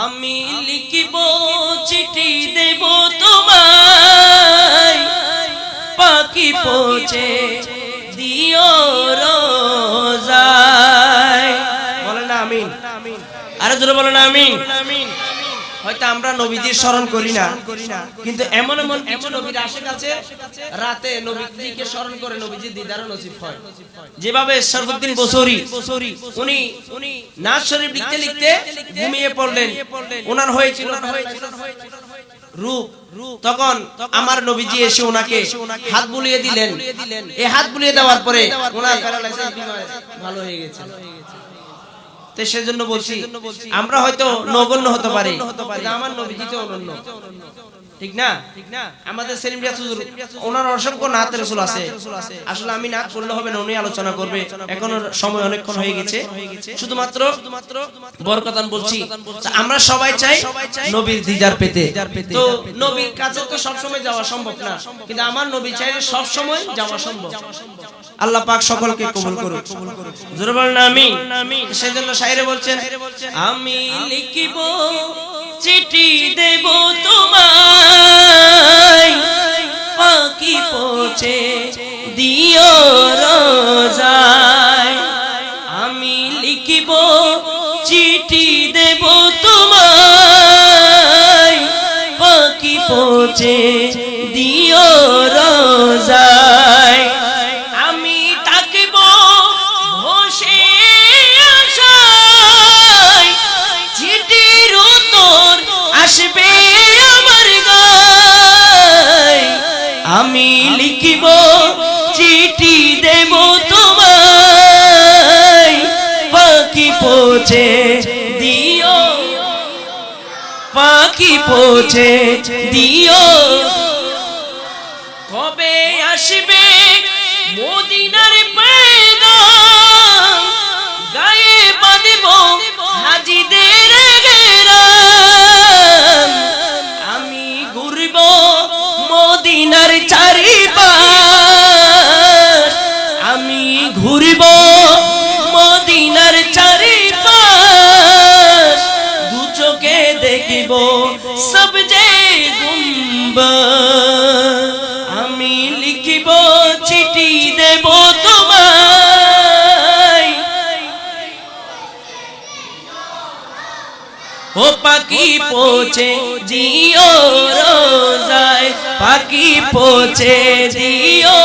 আমি লিখিব চিঠি দেব তোমায়। পাখি পৌঁছে দিও রোজায়। বলেন আমিন। আরে জোরে বলেন আমিন। হয়তো আমরা নবীজির স্মরণ করি না। কিন্তু এমন এমন কিছু নবীর আশেক আছে রাতে নবীজিকে স্মরণ করে নবীজি দিদারও নসিব হয়। যেভাবে শরফুদ্দিন বসরি উনি উনি নাজ শরীফ লিখতে লিখতে ঘুমিয়ে পড়লেন। ওনার হয়েছিল রূপ। তখন আমার নবীজি এসে ওনাকে হাত বুলিয়ে দিলেন। এই হাত বুলিয়ে দেওয়ার পরে ওনার প্যারালাইসিস ভালো হয়ে গেছে। তো সেজন্য বলছি আমরা হয়তো নগণ্য হতে পারি। আমার নবীজি তো অনন্য। ঠিক না? ঠিক না আমাদের সেলিম রিয়াজ ওনার অসংখ্য নাত রাসূল আছে। আসলে আমি নাত করলে হবে না, উনি আলোচনা করবে। এখনও সময় অনেকক্ষণ হয়ে গেছে। শুধুমাত্র বরকতান বলছি আমরা সবাই চাই নবীর দিদার পেতে। তো নবীর কাছে তো সব সময় যাওয়া সম্ভব না, কিন্তু আমার নবী চাইলে সব সময় যাওয়া সম্ভব। আল্লাহ পাক সকলকে কবুল করুক। জোরে বলেন আমিন। সেজন্য শায়রে বলছেন, আমি লিখিব, চিঠি দেব তোমায়। দিও রোজায়। আমি লিখিব, চিঠি দেব তোমায়। পাখি পৌঁছে দিও রোজায়। আমি তাকিব বসে আশায়। চিঠির উত্তর আসবে আমার গায়। আমি পৌঁছে দিও। পাখি পৌঁছে দিও। কবে আসবে মদিনার আমি লিখিব চিঠি দেব তোমায়। ও পাখি পৌঁছে জিও রোজায় পাখি পৌঁছে দিও